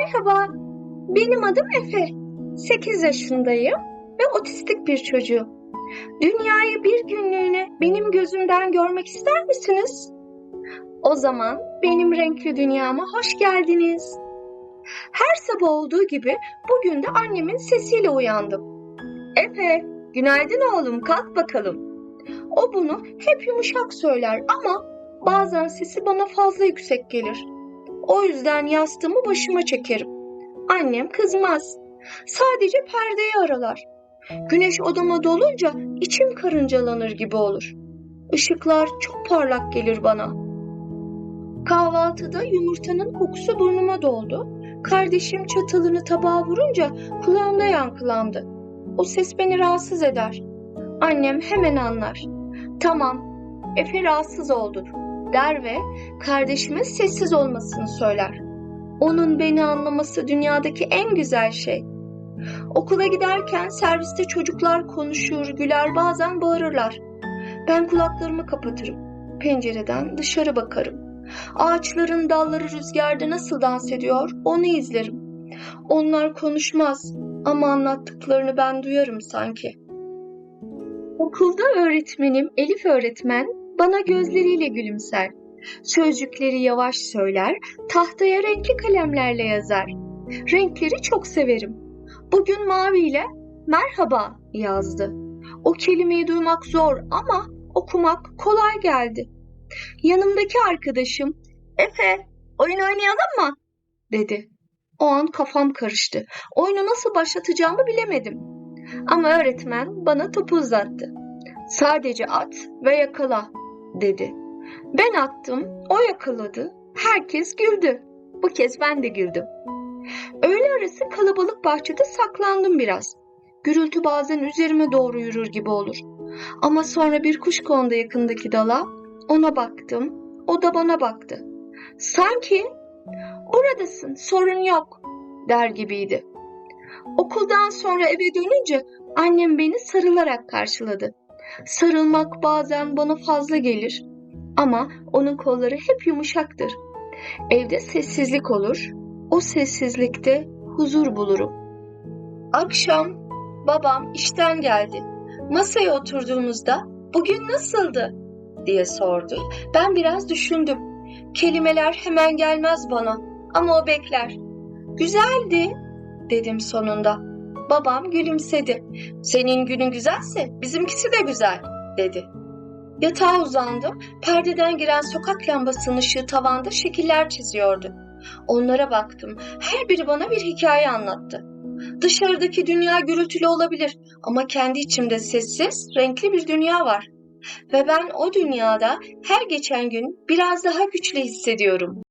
Merhaba, benim adım Efe. 8 yaşındayım ve otistik bir çocuğum. Dünyayı bir günlüğüne benim gözümden görmek ister misiniz? O zaman benim renkli dünyama hoş geldiniz. Her sabah olduğu gibi bugün de annemin sesiyle uyandım. Efe, günaydın oğlum, kalk bakalım. O bunu hep yumuşak söyler ama bazen sesi bana fazla yüksek gelir. O yüzden yastığımı başıma çekerim. Annem kızmaz. Sadece perdeyi aralar. Güneş odama dolunca içim karıncalanır gibi olur. Işıklar çok parlak gelir bana. Kahvaltıda yumurtanın kokusu burnuma doldu. Kardeşim çatalını tabağa vurunca kulağımda yankılandı. O ses beni rahatsız eder. Annem hemen anlar. Tamam, Efe rahatsız oldu der ve kardeşimin sessiz olmasını söyler. Onun beni anlaması dünyadaki en güzel şey. Okula giderken serviste çocuklar konuşur, güler, bazen bağırırlar. Ben kulaklarımı kapatırım. Pencereden dışarı bakarım. Ağaçların dalları rüzgarda nasıl dans ediyor onu izlerim. Onlar konuşmaz ama anlattıklarını ben duyarım sanki. Okulda öğretmenim Elif öğretmen bana gözleriyle gülümser. Sözcükleri yavaş söyler, tahtaya renkli kalemlerle yazar. Renkleri çok severim. Bugün maviyle merhaba yazdı. O kelimeyi duymak zor ama okumak kolay geldi. Yanımdaki arkadaşım Efe oyun oynayalım mı? dedi. O an kafam karıştı. Oyunu nasıl başlatacağımı bilemedim. Ama öğretmen bana topu uzattı. Sadece at ve yakala dedi. Ben attım, o yakaladı. Herkes güldü. Bu kez ben de güldüm. Öğle arası kalabalık bahçede saklandım biraz. Gürültü bazen üzerime doğru yürür gibi olur. Ama sonra bir kuş kondu yakındaki dala. Ona baktım, o da bana baktı. Sanki buradasın, sorun yok der gibiydi. Okuldan sonra eve dönünce annem beni sarılarak karşıladı. Sarılmak bazen bana fazla gelir ama onun kolları hep yumuşaktır. Evde sessizlik olur, o sessizlikte huzur bulurum. Akşam babam işten geldi. Masaya oturduğumuzda bugün nasıldı diye sordu. Ben biraz düşündüm. Kelimeler hemen gelmez bana ama o bekler. Güzeldi dedim sonunda. Babam gülümsedi. Senin günün güzelse bizimkisi de güzel dedi. Yatağa uzandım. Perdeden giren sokak lambasının ışığı tavanda şekiller çiziyordu. Onlara baktım. Her biri bana bir hikaye anlattı. Dışarıdaki dünya gürültülü olabilir ama kendi içimde sessiz, renkli bir dünya var. Ve ben o dünyada her geçen gün biraz daha güçlü hissediyorum.